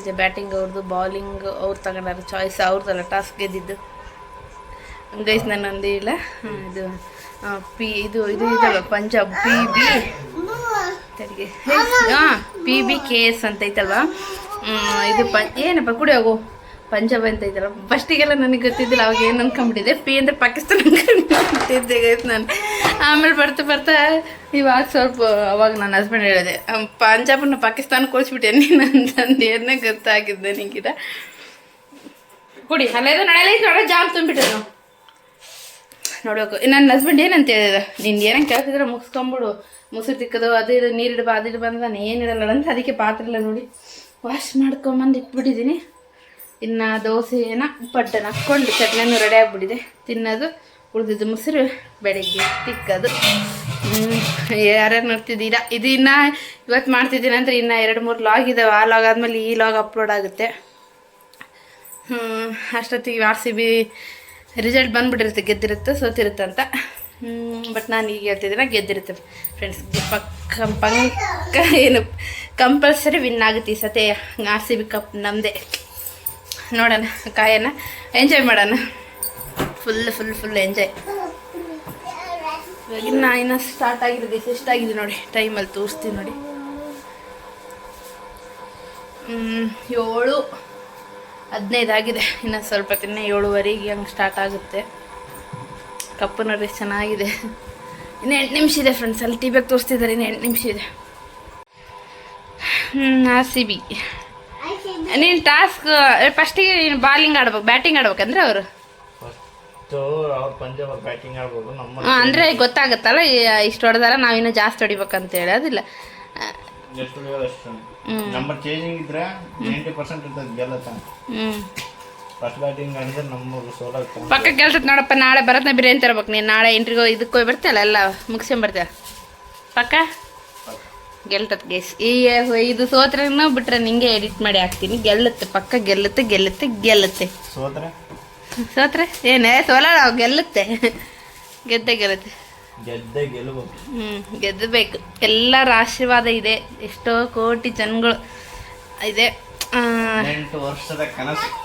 ಇದೆ ಬ್ಯಾಟಿಂಗ್ ಅವ್ರದ್ದು ಬಾಲಿಂಗ್ ಅವ್ರು ತಗೊಂಡಾರ ಚಾಯ್ಸ್ ಅವ್ರದ್ದಲ್ಲ ಟಾಸ್ಕ್ ಗೆದ್ದಿದ್ದು. ಗೈಸ್ ನನ್ನೊಂದು ಇಲ್ಲ. ಇದು ಪಿ ಇದು ಇದು, ಇದಲ್ಲ, ಪಂಜಾಬ್ ಪಿ ಬಿ ಹಾಂ ಪಿ ಬಿ ಕೆ ಎಸ್ ಅಂತ ಐತಲ್ವಾ? ಇದು ಏನಪ್ಪ ಕುಡಿ ಹೋಗು. ಪಂಜಾಬ್ ಅಂತ ಇದ್ದಲ್ಲ ಫಸ್ಟಿಗೆಲ್ಲ ನನಗೆ ಗೊತ್ತಿದ್ದಿಲ್ಲ ಅವಾಗ ಏನು ಅನ್ಕೊಂಡ್ಬಿಟ್ಟಿದ್ದೆ ಪಿ ಅಂದರೆ ಪಾಕಿಸ್ತಾನ ಬಿಟ್ಟಿದ್ದೆ ಗೈಸ್ ನಾನು. ಆಮೇಲೆ ಬರ್ತಾ ಬರ್ತಾ ಇವಾಗ ಸ್ವಲ್ಪ ಅವಾಗ ನನ್ನ ಹಸ್ಬೆಂಡ್ ಹೇಳಿದೆ ಪಂಜಾಬನ್ನು ಪಾಕಿಸ್ತಾನ ಕೊಳಿಸ್ಬಿಟ್ಟೆ ನೀನು ಅಂತಂದು ಏನೇ ಗೊತ್ತಾಗಿದ್ದೆ ನಿಂಗಿದ. ಕುಡಿ ಹಲೇದು ನಡೆಯಲ್ಲ ನೋಡ ಜಾಮ್ ತುಂಬಿಟ್ಟೆ ನಾವು ನೋಡ್ಬೇಕು ನನ್ನ ಹಸ್ಬೆಂಡ್ ಏನಂತ ಹೇಳಿದ ನಿನ್ಗೆ ಏನಂಗೆ ಕೇಳ್ತಿದ್ರೆ ಮುಗಿಸ್ಕೊಂಬಿಡು ಮುಸುರು ತಿಕ್ಕದು ಅದು ಇದು ನೀರಿಡ್ಬಾ ಅದು ಇಡ್ಬಾ ಅಂದ್ರೆ ನಾನು ಏನಿರಲ್ಲ ಅಂತ ಅದಕ್ಕೆ ಪಾತ್ರೆಲ್ಲ ನೋಡಿ ವಾಶ್ ಮಾಡ್ಕೊಂಬಂದು ಇಟ್ಬಿಟ್ಟಿದ್ದೀನಿ. ಇನ್ನು ದೋಸೆನ ಪಡ್ಡನ ಹಾಕ್ಕೊಂಡು ಚಟ್ನಿನೂ ರೆಡಿ ಆಗಿಬಿಟ್ಟಿದೆ. ತಿನ್ನೋದು, ಉಳಿದಿದ್ದು ಮೊಸರು, ಬೆಳಿಗ್ಗೆ ತಿಕ್ಕದು. ಯಾರ್ಯಾರು ನೋಡ್ತಿದ್ದೀರಾ? ಇದು ಇನ್ನು ಇವತ್ತು ಮಾಡ್ತಿದ್ದೀನಿ ಅಂದರೆ ಇನ್ನು ಎರಡು ಮೂರು ಲಾಗ್ ಇದಾವೆ. ಆ ಲಾಗ್ ಆದಮೇಲೆ ಈ ಲಾಗ್ ಅಪ್ಲೋಡ್ ಆಗುತ್ತೆ. ಅಷ್ಟೊತ್ತಿಗೆ ಆರ್ ಸಿ ಬಿ ರಿಸಲ್ಟ್ ಬಂದ್ಬಿಟ್ಟಿರುತ್ತೆ, ಗೆದ್ದಿರುತ್ತೆ, ಸೋತಿರುತ್ತೆ ಅಂತ. ಬಟ್ ನಾನು ಈಗ ಹೇಳ್ತಿದ್ದೀನ, ಗೆದ್ದಿರುತ್ತೆ. ಫ್ರೆಂಡ್ಸ್ ಪಕ್ಕ, ಪಂಕ, ಏನು ಕಂಪಲ್ಸರಿ ವಿನ್ ಆಗುತ್ತೆ ಈ ಸತಿ. ಆರ್ ಸಿ ಬಿ ಕಪ್ ನಮ್ಮದೇ ನೋಡೋಣ ಕಾಯನ ಎಂಜಾಯ್ ಮಾಡೋಣ. ಫುಲ್ ಫುಲ್ ಫುಲ್ ಎಂಜಾಯ್ ಇವಾಗ ಇನ್ನು ಸ್ಟಾರ್ಟ್ ಆಗಿರೋದು ಎಷ್ಟಾಗಿದೆ ನೋಡಿ ಟೈಮಲ್ಲಿ ತೋರಿಸ್ತೀವಿ ನೋಡಿ. ಏಳು, ಹದಿನೈದು ಆಗಿದೆ. ಇನ್ನು ಸ್ವಲ್ಪ ತಿನ್ನ ಏಳುವರೆಗೆ ಹಂಗೆ ಸ್ಟಾರ್ಟ್ ಆಗುತ್ತೆ. ಕಪ್ಪು ನೋಡಿ ಚೆನ್ನಾಗಿದೆ. ಇನ್ನು ಎಂಟು ನಿಮಿಷ ಇದೆ ಫ್ರೆಂಡ್ಸ್ ಅಲ್ಲಿ ಟಿ ಬ್ಯಾಗ್ ತೋರಿಸ್ತಿದ್ದಾರೆ, ಇನ್ನು ಎಂಟು ನಿಮಿಷ ಇದೆ. ಆರ್ ಸಿ ಬಿ ನೀನು ಟಾಸ್ಕ್ ಫಸ್ಟಿಗೆ ನೀನು ಬಾಲಿಂಗ್ ಆಡ್ಬೇಕು ಬ್ಯಾಟಿಂಗ್ ಆಡ್ಬೇಕಂದ್ರೆ ಅವರು? ಅಂದ್ರೆ ಗೊತ್ತಾಗತ್ತಲ್ಲ ಇಷ್ಟು ಹೊಡೆದಾರ ನಾವಿನ್ನೂ ಜಾಸ್ತಿ ಹೊಡಿಬೇಕಂತ ಹೇಳಿ ಅದಿಲ್ಲ. ಎಷ್ಟು ಹೊಡೆಯೋದು ಅಷ್ಟು. ನಂಬರ್ ಚೇಂಜಿಂಗ್ ಇದ್ರೆ ನೈಂಟಿ ಪರ್ಸೆಂಟ್ ಇರ್ತದೆ ಗೆಲ್ಲತ್ತ. ಫಸ್ಟ್ ಬ್ಯಾಟಿಂಗ್ ಅಂದ್ರೆ ಪಕ್ಕ ಕೆಲ್ಸ ನೋಡಪ್ಪ ನಾಳೆ ಬರತ್ತ ಬಿರಿಯಾನಿ ತರ್ಬೇಕು ನೀನು ನಾಳೆ ಇಂಟ್ರಿಗೆ ಇದಕ್ಕೆ ಹೋಗಿ ಬರ್ತೀಯಲ್ಲ ಎಲ್ಲ ಮುಗಿಸ್ಕೊಂಬರ್ತೀಯ ಪಕ್ಕ? ಗೆಲ್ತತ್ ಗೇಸ್ ಈ ಇದು ಸೋತ್ರ ಬಿಟ್ರೆ ನಿಂಗೆ ಎಡಿಟ್ ಮಾಡಿ ಹಾಕ್ತೀನಿ. ಗೆಲ್ಲುತ್ತೆ ಪಕ್ಕ ಗೆಲ್ಲುತ್ತೆ ಗೆಲ್ಲುತ್ತೆ ಗೆಲ್ಲುತ್ತೆ. ಸೋತ್ರೆ? ಸೋತ್ರೆ? ಏನೇ ಸೋಲ ಗೆಲ್ಲುತ್ತೆ. ಗೆದ್ದೆ ಗೆಲ್ಲುತ್ತೆ. ಗೆದ್ದೆ ಗೆಲ್ಲಬೇಕು ಹ್ಞೂ ಗೆದ್ದಬೇಕು. ಎಲ್ಲರ ಆಶೀರ್ವಾದ ಇದೆ. ಎಷ್ಟೋ ಕೋಟಿ ಜನಗಳು ಇದೆ.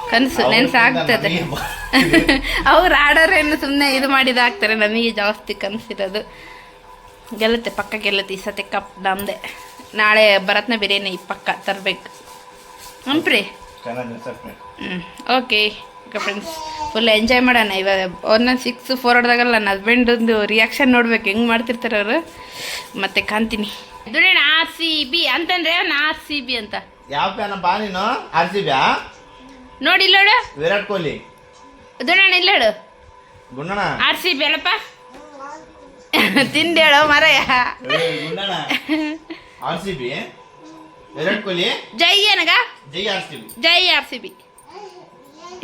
ಕನಸು. ನೆನ್ಸಾಗ್ತದೆ. ಅವ್ರು ಆಡೋರೇನು ಸುಮ್ಮನೆ ಇದು ಮಾಡಿದಾಗ್ತಾರೆ. ನನಗೆ ಜಾಸ್ತಿ ಕನಸಿರೋದು. ಗೆಲ್ಲುತ್ತೆ ಪಕ್ಕ ಗೆಲ್ಲತ್ತೆ ಈ ಸತಿ ಕಪ್ ನಮ್ಮದೆ ನಾಳೆ ಭರತ್ನ ಬಿರಿಯಾನಿ ಪಕ್ಕ ತರಬೇಕು. ನಿಲ್ಸಕ್ಕೆ ಹ್ಞೂ okay okay friends full enjoy ಮಾಡೋಣ. ಇವಾಗ ಒಂದೊಂದು ಸಿಕ್ಸ್ ಫೋರ್ ಹೊಡೆದಾಗಲ್ಲ ನನ್ನ ಹಸ್ಬೆಂಡೊಂದು ರಿಯಾಕ್ಷನ್ ನೋಡ್ಬೇಕು. ಹೆಂಗೆ ಮಾಡ್ತಿರ್ತಾರೆ ಅವರು? ಮತ್ತೆ ಕಾಣ್ತೀನಿ. ದುಡಿಯಣ ಆರ್ ಸಿ ಬಿ ಅಂತಂದ್ರೆ ಆರ್ ಸಿ ಬಿ ಅಂತ. ಯಾವ ಫ್ಯಾನ ಬಾ ನೀನು? ಆರ್ ಸಿ ಬ್ಯಾ ನೋಡಿ ಇಲ್ಲ ವಿರಾಟ್ ಕೊಹ್ಲಿ. ದುಡೋಣ ಇಲ್ಲೋಡು ಗುಂಡಣ ಆರ್ ಸಿ ಬಿ ಅಲ್ಲಪ್ಪ. ತಿಂದೇಳೋ ಮರಯ. R C B? Virat Kohli ಜೈ ಏನಗ? ಜೈ ಆರ್ ಸಿ ಬಿ. ಜೈ ಆರ್ ಸಿ ಬಿ.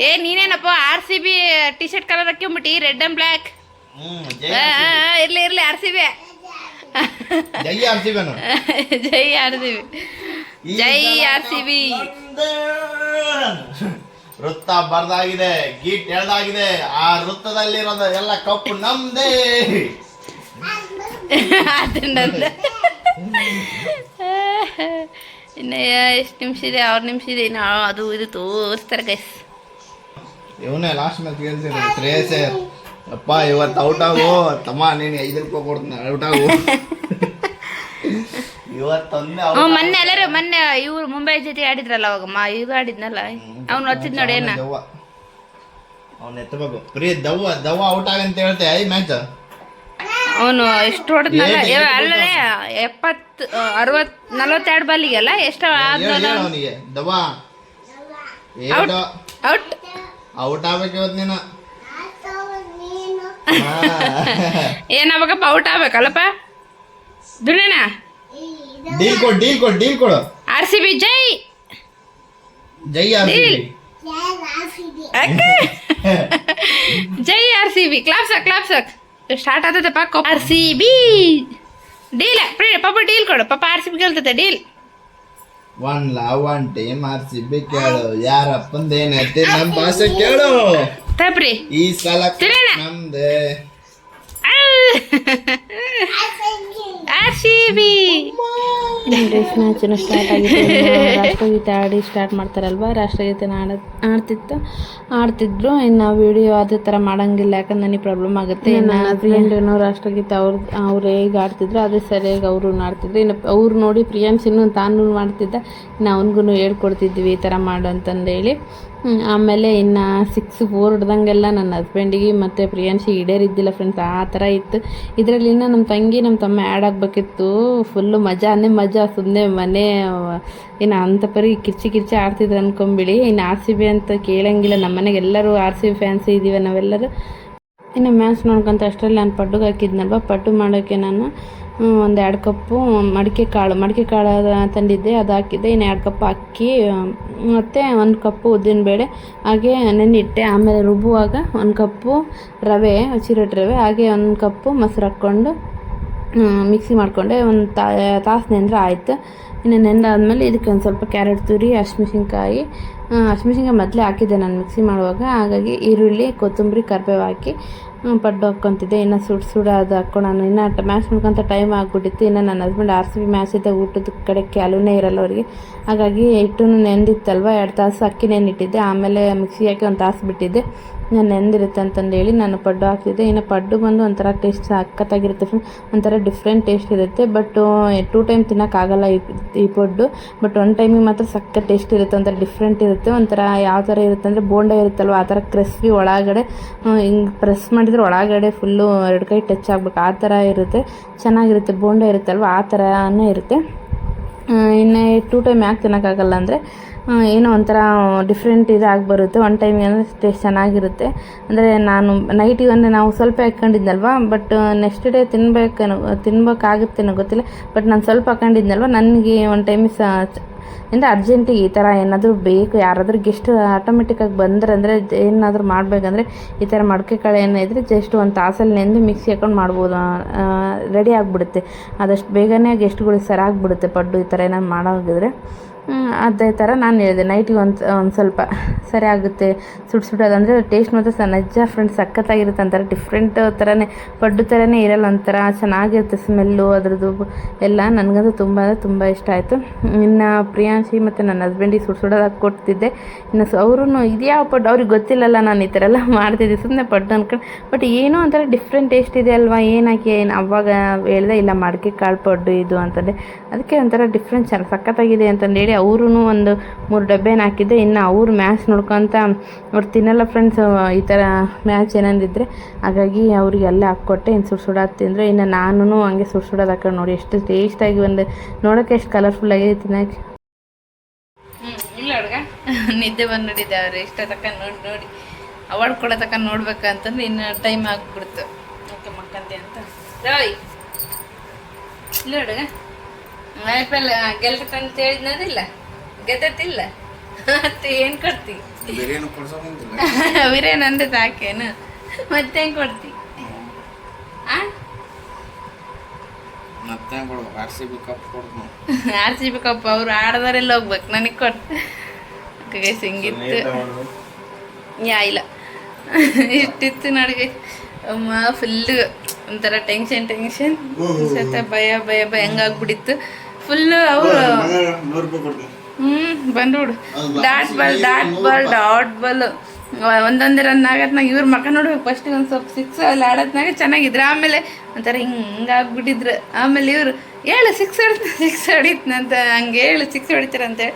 ಏ ನೀನೇನಪ್ಪ R C B T shirt colour ಹಾಕ್ಕೊಂಬಿಟ್ಟಿ red and black. ಇರ್ಲಿ ಇರ್ಲಿ ಆರ್ ಸಿ ಬಿ. ಜೈ ಆರ್ ಸಿ ಬಿ ಜೈ ಆರ್ ಸಿ ಬಿ. ಜೈ ಆರ್ ಸಿ ಬಿ. ವೃತ್ತ ಬರ್ದಾಗಿದೆ ಗೀಟ್ ಎಳ್ದಾಗಿದೆ ಆ ವೃತ್ತದಲ್ಲಿರೋದು ಎಲ್ಲ ಕಪ್ಪು ನಮ್ದೇ. ಅದನ್ನಂದ. ಇನ್ನು ಎಷ್ಟು ನಿಮಿಷ ಇದೆ? ಆರು ನಿಮಿಷ ಇದೆ. ಇನ್ನು ಅದು ಇದು ತೋರಿಸ್ತಾರೆ ಗೈಸ್ ಇವನೇ ಲಾಸ್ಟ್ ಮ್ಯಾಚ್ ಗೆಲ್ಸಿದ್ರು ಶ್ರೇಯಸ್ ಅಪ್ಪ ಇವತ್ತು ಔಟ್ ಆಗು. ತಮ್ಮ ನೀನು ಐದು ರೂಪಾಯಿ ಕೊಡ್ತೀನಿ ಔಟ್ ಆಗು. ಇವತ್ತೊಂದೇ ಮೊನ್ನೆ ಎಲ್ಲರೂ ಮೊನ್ನೆ ಇವ್ರು ಮುಂಬೈ ಜೊತೆ ಆಡಿದ್ರಲ್ಲ ಅವಾಗ. ಮಾ ಇದು ಆಡಿದ್ನಲ್ಲ. ಅವ್ನು ಹಚ್ಚಿದ್ ನೋಡಿ ಏನ? ಅವ್ನ ಎತ್ತಬೇಕು ಪ್ರೀ ದವ್ವ ದವ್ವ ಔಟ್ ಆಗಂತ ಹೇಳ್ತೆ ಐ ಮ್ಯಾಚ್ ಅವನು ಎಷ್ಟು ಹೊಡೆದ್ನಲ್ಲ? ಅಲ್ಲದೆ ಎಪ್ಪತ್ತು ಅರವತ್ ನಲವತ್ತೆರಡು ಬಾಲಿಗೆಲ್ಲ ಎಷ್ಟು ಆದ್ನಲ್ಲ ಅವನಿಗೆ. ದವಾ ಔಟ್ ಔಟ್. ಆಗ್ಬೇಕು ಇವತ್ತು ನೀನು. ಏನಾಗಬೇಕಪ್ಪ ಔಟ್ ಆಗ್ಬೇಕಲ್ಲಪ್ಪ? ದುಡೋಣ ಡೀಲ್ ಕೊಡು ಡೀಲ್ ಕೊಡು ಡೀಲ್ ಕೊಡು. ಆರ್ ಸಿ ಬಿ ಜೈ. ಜೈ ಆರ್ ಸಿ ಬಿ. ಜೈ R C B. Claps claps start ಆಗ್ತದಪ್ಪ R C B deal ಪಾಪ ಡೀಲ್ ಕೊಡು. ಪಾಪ ಆರ್ ಸಿ ಬಿ ಕೇಳ್ತದೆ. Deal one love one team R C B ಕೇಳು. ಯಾರಪ್ಪಂದೇನೈತಿ ನಮ್ಮ ಭಾಷೆ ಕೇಳು. ತಪ್ರಿ. ಈ ಸಲ. ನಮ್ದೆ. ಆರ್ ಸಿ ಬಿ ರೇಸ್ ಮ್ಯಾಚನ್ನು ಸ್ಟಾರ್ಟ್ ಆಗಿದೆ ರಾಷ್ಟ್ರಗೀತೆ ಆಡಿ ಸ್ಟಾರ್ಟ್ ಮಾಡ್ತಾರಲ್ವ? ರಾಷ್ಟ್ರಗೀತೆನ ಆಡ ಆಡ್ತಿತ್ತು. ಆಡ್ತಿದ್ರು. ಇನ್ನು ವಿಡಿಯೋ ಅದೇ ಥರ ಮಾಡೋಂಗಿಲ್ಲ. ಯಾಕಂದ್ರೆ ನನಗೆ ಪ್ರಾಬ್ಲಮ್ ಆಗುತ್ತೆ. ನನ್ನ ರಾಷ್ಟ್ರಗೀತೆ ಅವ್ರು ಅವ್ರು ಹೇಗೆ ಆಡ್ತಿದ್ರು. ಅದೇ ಸರಿಯಾಗಿ ಅವರು ಆಡ್ತಿದ್ರು. ಇನ್ನು ಅವ್ರು ನೋಡಿ ಪ್ರಿಯಾಂಶಿನೂ ತಾನು ಮಾಡ್ತಿದ್ದ ಇನ್ನು ಅವನಿಗೂ ಹೇಳ್ಕೊಡ್ತಿದ್ವಿ ಈ ಥರ ಮಾಡು ಅಂತಂದೇಳಿ. ಆಮೇಲೆ ಇನ್ನು ಸಿಕ್ಸ್ ಫೋರ್ ಹಿಡ್ದಂಗೆಲ್ಲ ನನ್ನ ಹಸ್ಬೆಂಡಿಗೆ ಮತ್ತು ಪ್ರಿಯಾಂಶಿ ಈಡೇರಿದ್ದಿಲ್ಲ ಫ್ರೆಂಡ್ಸ್ ಆ ಥರ ಇತ್ತು. ಇದರಲ್ಲಿ ಇನ್ನೂ ನಮ್ಮ ತಂಗಿ ನಮ್ಮ ತಮ್ಮ ಆ್ಯಡ್ ಆಗಬೇಕಿತ್ತು. ಫುಲ್ಲು ಮಜಾನೇ ಮಜಾ ಸುಮ್ಮನೆ ಮನೆ, ಏನು ಅಂತ ಪರಿ ಕಿರ್ಚಿ ಕಿರ್ಚಿ ಆಡ್ತಿದ್ರು ಅಂದ್ಕೊಂಬಿಡಿ ಇನ್ನು ಆರ್ ಸಿ ಬಿ ಅಂತ ಕೇಳಂಗಿಲ್ಲ ನಮ್ಮ ಮನೆಗೆ ಎಲ್ಲರೂ ಆರ್ ಸಿ ಬಿ ಫ್ಯಾನ್ಸ್ ಇದ್ದೀವಿ ನಾವೆಲ್ಲರೂ. ಇನ್ನು ಮ್ಯಾಚ್ ನೋಡ್ಕೊಂತ ಅಷ್ಟರಲ್ಲಿ ನಾನು ಪಡ್ಡುಗೆ ಹಾಕಿದ್ನಲ್ವ, ಪಡ್ಡು ಮಾಡೋಕ್ಕೆ ನಾನು ಒಂದು ಎರಡು ಕಪ್ಪು ಮಡಿಕೆ ಕಾಳು. ಮಡಿಕೆ ಕಾಳು ತಂದಿದ್ದೆ, ಅದು ಹಾಕಿದ್ದೆ ಇನ್ನು ಎರಡು ಕಪ್ ಅಕ್ಕಿ ಮತ್ತು ಒಂದು ಕಪ್ಪು ಉದ್ದಿನಬೇಳೆ ಹಾಗೆ ನೆನ್ನಿಟ್ಟೆ ಆಮೇಲೆ ರುಬ್ಬುವಾಗ ಒಂದು ಕಪ್ಪು ರವೆ ಚಿರೋಟಿ ರವೆ, ಹಾಗೆ ಒಂದು ಕಪ್ಪು ಮೊಸರು ಹಾಕ್ಕೊಂಡು ಮಿಕ್ಸಿ ಮಾಡಿಕೊಂಡೆ, ಒಂದು ತಾಸು ನೆಂದ್ರೆ ಆಯಿತು. ಇನ್ನು ನೆಂದಾದ್ಮೇಲೆ ಇದಕ್ಕೆ ಒಂದು ಸ್ವಲ್ಪ ಕ್ಯಾರೆಟ್ ತುರಿ, ಹಸಿಮೆಣ್ಸಿನ್ಕಾಯಿ ಹಸಿಮೆಣ್ಸಿನ್ಕಾಯಿ ಮೊದಲೇ ಹಾಕಿದ್ದೆ ನಾನು ಮಿಕ್ಸಿ ಮಾಡುವಾಗ. ಹಾಗಾಗಿ ಈರುಳ್ಳಿ, ಕೊತ್ತಂಬರಿ, ಕರಿಬೇವು ಹಾಕಿ ಪಡ್ಡು ಹಾಕ್ಕೊತಿದ್ದೆ. ಇನ್ನು ಸುಡು ಸುಡು ಅದು ಹಾಕ್ಕೊಂಡು ಇನ್ನು ಮ್ಯಾಚ್ ಮಾಡ್ಕೊಂತ ಟೈಮ್ ಆಗಿಬಿಟ್ಟಿತ್ತು. ಇನ್ನು ನನ್ನ husband R C B match ಇದ್ದೆ ಊಟದ ಕಡೆ ಕ್ಯಾಲುನೇ ಇರಲ್ಲ ಅವರಿಗೆ. ಹಾಗಾಗಿ ಹಿಟ್ಟು ನೆಂದಿತ್ತಲ್ವ ಎರಡು ತಾಸು ಅಕ್ಕಿ ನೆನ್ನಿಟ್ಟಿದ್ದೆ. ಆಮೇಲೆ ಮಿಕ್ಸಿ ಹಾಕಿ ಒಂದು ತಾಸು ಬಿಟ್ಟಿದ್ದೆ. ನಾನು ನೆಂದಿರುತ್ತೆ ಅಂತಂದೇಳಿ ನಾನು ಪಡ್ಡು ಹಾಕ್ತಿದ್ದೆ. ಇನ್ನು ಪಡ್ಡು ಬಂದು ಒಂಥರ ಟೇಸ್ಟ್ ಸಕ್ಕತ್ತಾಗಿರುತ್ತೆ ಫ್ರೆಂಡ್ ಒಂಥರ ಡಿಫ್ರೆಂಟ್ ಟೇಸ್ಟ್ ಇರುತ್ತೆ. ಬಟ್ ಟೂ ಟೈಮ್ ತಿನ್ನೋಕ್ಕಾಗಲ್ಲ ಈ ಈ ಪಡ್ಡು. ಬಟ್ ಒನ್ ಟೈಮಿಗೆ ಮಾತ್ರ ಸಕ್ಕ ಟೇಸ್ಟ್ ಇರುತ್ತೆ. ಒಂಥರ ಡಿಫ್ರೆಂಟ್ ಇರುತ್ತೆ. ಒಂಥರ ಯಾವ ಥರ ಇರುತ್ತೆ ಅಂದರೆ ಬೋಂಡ ಇರುತ್ತಲ್ವ, ಆ ಥರ ಕ್ರಿಸ್ಪಿ ಒಳಗಡೆ ಹಿಂಗೆ ಪ್ರೆಸ್ ಮಾಡಿದ್ರೆ ಒಳಗಡೆ ಫುಲ್ಲು ಎರಡು ಕೈ ಟಚ್ ಆಗ್ಬೇಕು. ಆ ಥರ ಇರುತ್ತೆ. ಚೆನ್ನಾಗಿರುತ್ತೆ. ಬೋಂಡ ಇರುತ್ತಲ್ವ, ಆ ಥರನೇ ಇರುತ್ತೆ. ಇನ್ನು ಟೂ ಟೈಮ್ ಯಾಕೆ ತಿನ್ನೋಕ್ಕಾಗಲ್ಲ ಅಂದರೆ ಏನೋ ಒಂಥರ ಡಿಫ್ರೆಂಟ್ ಇದಾಗಿ ಬರುತ್ತೆ. ಒನ್ ಟೈಮಿಗೆ ಅಂದರೆ ಟೇಸ್ಟ್ ಚೆನ್ನಾಗಿರುತ್ತೆ. ಅಂದರೆ ನಾನು ನೈಟಿಗೆ ಅಂದರೆ ನಾವು ಸ್ವಲ್ಪ ಹಾಕ್ಕೊಂಡಿದ್ನಲ್ವ ಬಟ್ ನೆಕ್ಸ್ಟ್ ಡೇ ತಿನ್ಬೇಕೇನೋ, ತಿನ್ಬೇಕಾಗುತ್ತೇನೋ ಗೊತ್ತಿಲ್ಲ ಬಟ್ ನಾನು ಸ್ವಲ್ಪ ಹಾಕೊಂಡಿದ್ನಲ್ವ, ನನಗೆ ಒನ್ ಟೈಮ್ ಸ ಅಂದರೆ ಅರ್ಜೆಂಟಿಗೆ ಈ ಥರ ಏನಾದರೂ ಬೇಕು, ಯಾರಾದರೂ ಗೆಸ್ಟ್ ಆಟೋಮೆಟಿಕ್ಕಾಗಿ ಬಂದ್ರೆ ಅಂದರೆ ಏನಾದರೂ ಮಾಡಬೇಕಂದ್ರೆ ಈ ಥರ ಮಡಕೆ ಕಾಳು ಏನಿದ್ರೆ ಜಸ್ಟ್ ಒಂದು ತಾಸಲ್ಲಿ ನೆಂದು ಮಿಕ್ಸಿ ಹಾಕೊಂಡು ಮಾಡ್ಬೋದು. ರೆಡಿ ಆಗಿಬಿಡುತ್ತೆ. ಆದಷ್ಟು ಬೇಗನೆ ಗೆಸ್ಟ್ಗಳಿಗೆ ಸರಾಗಿಬಿಡುತ್ತೆ ಪಡ್ಡು ಈ ಥರ ಏನಾದ್ರು ಮಾಡೋಗಿದ್ರೆ. ಅದೇ ಥರ ನಾನು ಹೇಳಿದೆ ನೈಟಿಗೆ ಒಂದು ಒಂದು ಸ್ವಲ್ಪ ಸರಿ ಆಗುತ್ತೆ ಸುಟ್ಟು ಸುಡೋದು ಅಂದರೆ ಟೇಸ್ಟ್ ಮಾತ್ರ ಸ ನಿಜ ಫ್ರೆಂಡ್ಸ್ ಸಖತ್ತಾಗಿರುತ್ತೆ ಅಂತಾರೆ ಡಿಫ್ರೆಂಟ್ ಥರನೇ ಪಡ್ಡು ಥರನೇ ಇರಲ್ಲ ಒಂಥರ ಚೆನ್ನಾಗಿರುತ್ತೆ ಸ್ಮೆಲ್ಲು ಅದರದ್ದು ಎಲ್ಲ ನನಗಂತೂ ತುಂಬ ಅಂದರೆ ತುಂಬ ಇಷ್ಟ ಆಯಿತು. ಇನ್ನು ಪ್ರಿಯಾಂಶಿ ಮತ್ತು ನನ್ನ ಹಸ್ಬೆಂಡಿಗೆ ಸುಟ್ಟು ಸುಡೋದಾಗಿ ಕೊಡ್ತಿದ್ದೆ. ಇನ್ನು ಅವರು ಇದ್ಯಾವ ಪಡ್ಡು, ಅವ್ರಿಗೆ ಗೊತ್ತಿಲ್ಲಲ್ಲ ನಾನು ಈ ಥರ ಎಲ್ಲ ಮಾಡ್ತಿದ್ದೆ ಸುಮ್ಮನೆ ಪಡ್ಡು ಅನ್ಕೊಂಡು ಬಟ್ ಏನೋ ಒಂಥರ ಡಿಫ್ರೆಂಟ್ ಟೇಸ್ಟ್ ಇದೆ ಅಲ್ವಾ ಏನಾಕಿ ಏನು ಅವಾಗ ಹೇಳಿದೆ, ಇಲ್ಲ ಮಡಿಕೆ ಕಾಳು ಪಡ್ಡು ಇದು ಅಂತಂದೆ. ಅದಕ್ಕೆ ಒಂಥರ ಡಿಫ್ರೆಂಟ್ ಚೆನ್ನಾಗಿ ಸಖತ್ತಾಗಿದೆ ಅಂತಂದು ಹೇಳಿ ಅವರು ಒಂದು ಮೂರು ಡಬ್ಬೆನ ಹಾಕಿದ್ದೆ. ಇನ್ನು ಅವ್ರು ಮ್ಯಾಚ್ ನೋಡ್ಕೊತ ಅವ್ರು ತಿನ್ನಲ್ಲ ಫ್ರೆಂಡ್ಸ್ ಈ ಥರ ಮ್ಯಾಚ್ ಏನಂದಿದ್ರೆ, ಹಾಗಾಗಿ ಅವ್ರಿಗೆಲ್ಲ ಹಾಕ್ಕೊಟ್ಟೆ. ಇನ್ನು ಸುಡು ಸುಡೋದು ತಿಂದರು. ಇನ್ನು ನಾನು ಹಂಗೆ ಸುಡು ಸುಡೋದು ಹಾಕೊಂಡು ನೋಡಿ, ಎಷ್ಟು ಟೇಸ್ಟಾಗಿ ಒಂದು ನೋಡೋಕ್ಕೆ ಎಷ್ಟು ಕಲರ್ಫುಲ್ ಆಗಿದೆ ತಿನ್ನೋಕ್ಕೆ ನಿದ್ದೆ ಬಂದು ನೋಡಿದ್ದೆ ಅವ್ರು. ಇಷ್ಟ ತಕ್ಕ ನೋಡಿ ನೋಡಿ. ಅವಾರ್ಡ್ ಕೊಡೋ ತಕ್ಕ ನೋಡ್ಬೇಕಂತಂದ್ರೆ ಇನ್ನು ಟೈಮ್ ಆಗ್ಬಿಡ್ತು. ಓಕೆ ಮಕ್ಕಂತೆ ಅಂತ. ರಾಯ್. ಇಲ್ಲ ಹುಡುಗ. ಐ ಪಿ ಎಲ್ ಅಂತ ಹೇಳಿದ್ನದಿಲ್ಲ. ಗೆದ್ದತ್ತಿಲ್ಲ ಮತ್ತೆ ಏನ್ ಕೊಡ್ತಿ? ವೀರೇನ್ ಅಂದ್ರೆ ಸಾಕೇನು. ಮತ್ತೆ ಹೆಂಗೆ ಕೊಡ್ತಿ? ಆ? ಮತ್ತೆ ಕೊಡ್ಬೇಕು? ಆರ್ ಸಿ ಬಿ ಕಪ್ ಕೊಡ್ತು ಆರ್ ಸಿ ಬಿ ಕಪ್ ಅವ್ರು ಆಡದಾರೆಲ್ಲ ಹೋಗ್ಬೇಕು. ನನಗೆ ಕೊಟ್ಟು ಹಿಂಗಿತ್ತು. ಯಾ ಇಲ್ಲ. ಇಷ್ಟಿತ್ತು ನಡುಗೆ. ಅಮ್ಮ ಫುಲ್ ಒಂಥರ ಟೆನ್ಷನ್ ಟೆನ್ಷನ್ ಸತ ಭಯ ಭಯ ಭಯ ಹಂಗಾಗ್ಬಿಟ್ಟಿತ್ತು. ಫುಲ್ಲು ಅವರು ಹ್ಮ್ ಬಂದ್ಬಿಡು dot ball dot ball dot ball ಒಂದೊಂದೇ ರನ್ ಆಗತ್ನಾಗ ಇವ್ರ ಮಕ್ಕ ನೋಡ್ಬೇಕು. ಫಸ್ಟ್ ಒಂದು ಸ್ವಲ್ಪ ಸಿಕ್ಸ್ ಅಲ್ಲಿ ಆಡತ್ನಾಗ ಚೆನ್ನಾಗಿದ್ರು. ಆಮೇಲೆ ಒಂಥರ ಹಿಂಗೆ ಆಗ್ಬಿಟ್ಟಿದ್ರು. ಆಮೇಲೆ ಇವರು ಹೇಳು ಸಿಕ್ಸ್ ಹೊಡಿತ ಸಿಕ್ಸ್ ಹೊಡಿತ್ನಂತ ಹಂಗೆ ಹೇಳು ಸಿಕ್ಸ್ ಹೊಡಿತಾರಂತೇಳಿ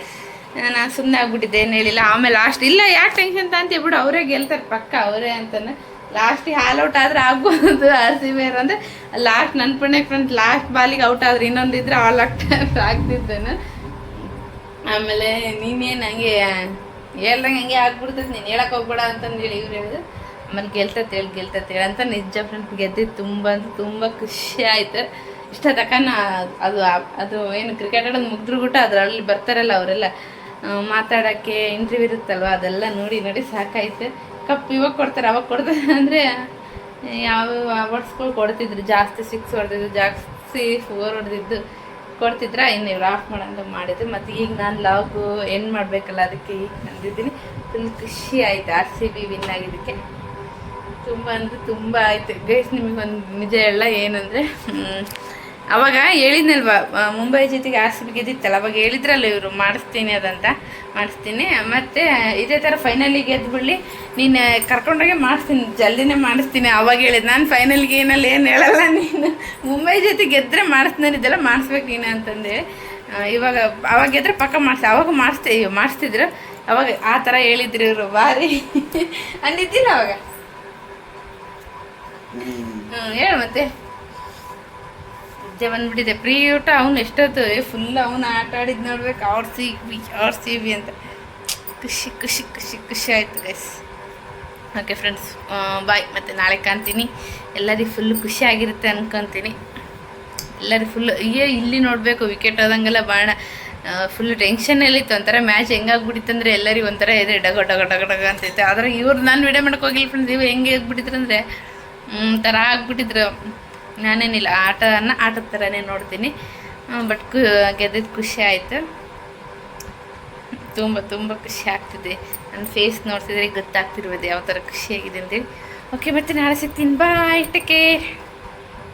ನಾನು ಸುಮ್ಮನೆ ಆಗ್ಬಿಟ್ಟಿದ್ದೆ ಏನು ಹೇಳಿಲ್ಲ. ಆಮೇಲೆ ಲಾಸ್ಟ್ ಇಲ್ಲ ಯಾಕೆ ಟೆನ್ಷನ್ ತಾಂತಿ ಬಿಡು ಅವರೇ ಗೆಲ್ತಾರೆ ಪಕ್ಕ ಅವರೇ ಅಂತಾನೆ. ಲಾಸ್ಟಿಗೆ ಹಾಲ್ ಔಟ್ ಆದ್ರೆ ಆಗ್ಬೋದು ಆರ್ ಸಿ ಬಿ ಅಂದರೆ ಲಾಸ್ಟ್ ನನ್ನ ಫ್ರೆಂಡ್ ಲಾಸ್ಟ್ ಬಾಲಿಗೆ ಔಟ್ ಆದ್ರೆ ಇನ್ನೊಂದಿದ್ರೆ ಆಲ್ ಔಟ್ ಆಗ್ತಿದ್ದೇನೆ. ಆಮೇಲೆ ನೀನೇನು ಹಂಗೆ, ಹೇಳ್ದಂಗೆ ಹಂಗೆ ಆಗ್ಬಿಡ್ತೈತೆ ನೀನು ಹೇಳಕ್ಕೆ ಹೋಗ್ಬೇಡ ಅಂತಂದು ಹೇಳಿ ಇವ್ರು ಹೇಳಿದ್ರು. ಆಮೇಲೆ ಗೆಲ್ತತ್ ಹೇಳಿ ಗೆಲ್ತೈತೆ ಹೇಳಿ ಅಂತ ನಿಜ ಫ್ರೆಂಡ್ ಗೆದ್ದಿದ್ದು ತುಂಬ ಅಂತ ತುಂಬ ಖುಷಿ ಆಯ್ತು. ಇಷ್ಟ ತಕ್ಕ ಅದು ಅದು ಏನು ಕ್ರಿಕೆಟ್ ಆಡೋದು ಮುಗಿದ್ರು ಗುಟ್ಟ ಅದರಲ್ಲಿ ಬರ್ತಾರಲ್ಲ ಅವರೆಲ್ಲ ಮಾತಾಡೋಕ್ಕೆ ಇಂಟರ್ವ್ಯೂ ಇರುತ್ತಲ್ವ ಅದೆಲ್ಲ ನೋಡಿ ನೋಡಿ ಸಾಕಾಯ್ತು. ಕಪ್ ಇವಾಗ ಕೊಡ್ತಾರೆ, ಅವಾಗ ಕೊಡ್ತಾರೆ ಅಂದರೆ ಯಾವ ಅವಾರ್ಡ್ಸ್ಗಳು ಕೊಡ್ತಿದ್ರು, ಜಾಸ್ತಿ ಸಿಕ್ಸ್ ಹೊಡೆದಿದ್ದು, ಜಾಸ್ತಿ ಫೋರ್ ಹೊಡೆದಿದ್ದು ಕೊಡ್ತಿದ್ರ, ಇನ್ನು ಇವ್ರು ಆಫ್ ಮಾಡಂತ ಮಾಡಿದ್ರು. ಮತ್ತು ಈಗ ನಾನು ಲಾಗು ಏನು ಮಾಡಬೇಕಲ್ಲ, ಅದಕ್ಕೆ ಈಗ ಬಂದಿದ್ದೀನಿ ಫುಲ್ ಖುಷಿ ಆಯಿತು ಆರ್ ಸಿ ಬಿ ವಿನ್ ಆಗಿದ್ದಕ್ಕೆ. ತುಂಬ ಅಂದರೆ ತುಂಬ ಆಯಿತು. ಗೈಸ್ ನಿಮಗೊಂದು ನಿಜ ಎಲ್ಲ ಏನಂದರೆ ಅವಾಗ ಹೇಳಿದ್ನಲ್ವ ಮುಂಬೈ ಜೊತೆಗೆ ಆರ್ ಸಿ ಬಿ ಗೆದ್ದಿತ್ತಲ್ಲ ಅವಾಗ ಹೇಳಿದ್ರಲ್ಲ ಇವರು ಮಾಡಿಸ್ತೀನಿ ಅದಂತ ಮಾಡಿಸ್ತೀನಿ ಮತ್ತು ಇದೇ ಥರ ಫೈನಲಿಗೆ ಗೆದ್ಬಿಡ್ಲಿ ನೀನು ಕರ್ಕೊಂಡೋಗಿ ಮಾಡಿಸ್ತೀನಿ ಜಲ್ದಿನೇ ಮಾಡಿಸ್ತೀನಿ ಅವಾಗ ಹೇಳಿದ್ ನಾನು ಫೈನಲ್ಗೆ ಏನಲ್ಲ ಏನು ಹೇಳಲ್ಲ ನೀನು ಮುಂಬೈ ಜೊತೆ ಗೆದ್ದರೆ ಮಾಡಿಸ್ತಾನಿದ್ದೆಲ್ಲ ಮಾಡಿಸ್ಬೇಕು ನೀನು ಅಂತಂದೇಳಿ ಇವಾಗ ಅವಾಗ ಗೆದ್ರೆ ಪಕ್ಕ ಮಾಡಿಸಿ ಅವಾಗ ಮಾಡಿಸ್ತಿ ಮಾಡಿಸ್ತಿದ್ರು ಅವಾಗ ಆ ಥರ ಹೇಳಿದ್ರು ಇವರು ಭಾರಿ ಅಂದಿದ್ದಿಲ್ಲ ಅವಾಗ? ಹ್ಞೂ ಹೇಳು ಮತ್ತೆ. ನಿದ್ದೆ ಬಂದ್ಬಿಟ್ಟಿದೆ. ಪ್ರೀ ಊಟ ಅವ್ನು ಎಷ್ಟೊತ್ತು ಫುಲ್ ಅವ್ನು ಆಟ ಆಡಿದ್ ನೋಡ್ಬೇಕು ಅವ್ರು ಬಿ ಅವ್ರು ಬಿ ಅಂತ. ಖುಷಿ ಖುಷಿ ಖುಷಿ ಖುಷಿ ಆಯ್ತು ಗೈಸ್ ಓಕೆ ಫ್ರೆಂಡ್ಸ್ ಬಾಯ್ ಮತ್ತು ನಾಳೆ ಕಾಣ್ತೀನಿ. ಎಲ್ಲರಿಗೂ ಫುಲ್ ಖುಷಿಯಾಗಿರುತ್ತೆ ಅನ್ಕೊತೀನಿ. ಎಲ್ಲರಿಗೂ ಫುಲ್ ಅಯ್ಯೋ, ಇಲ್ಲಿ ನೋಡಬೇಕು ವಿಕೆಟ್ ಆದಂಗೆಲ್ಲ ಬಾಣ. ಫುಲ್ ಟೆನ್ಷನ್ನಲ್ಲಿತ್ತು ಒಂಥರ ಮ್ಯಾಚ್ ಹೆಂಗಾಗ್ಬಿಟ್ಟಿತ್ತು ಅಂದರೆ ಎಲ್ಲರಿಗೂ ಒಂಥರ ಇದೆ, ಡಗ ಡಗ ಡಗ ಡಗ ಅಂತೈತೆ ಆದರೆ ಇವ್ರು ನಾನು ವಿಡಿಯೋ ಮಾಡಕ್ಕೆ ಹೋಗಿಲ್ಲ ಫ್ರೆಂಡ್ಸ್ ಇವ್ರು ಹೆಂಗೆ ಆಗ್ಬಿಟ್ಟಿದ್ರು ಅಂದರೆ ಒಂಥರ ಆಗ್ಬಿಟ್ಟಿದ್ರು. ನಾನೇನಿಲ್ಲ, ಆಟನ, ಆಟದ ಥರನೇ ನೋಡ್ತೀನಿ. ಬಟ್ ಗೆದ್ದಿದ್ದು ಖುಷಿ ಆಯಿತು. ತುಂಬ ತುಂಬ ಖುಷಿ ಆಗ್ತಿದೆ. ನನ್ನ ಫೇಸ್ ನೋಡ್ತಿದ್ರೆ ಗೊತ್ತಾಗ್ತಿರ್ಬೋದು ಯಾವ ಥರ ಖುಷಿಯಾಗಿದೆ ಅಂತೇಳಿ ಓಕೆ ಮತ್ತೆ ನಾಳೆ ಸಿಗ್ತೀನಿ. Bye take care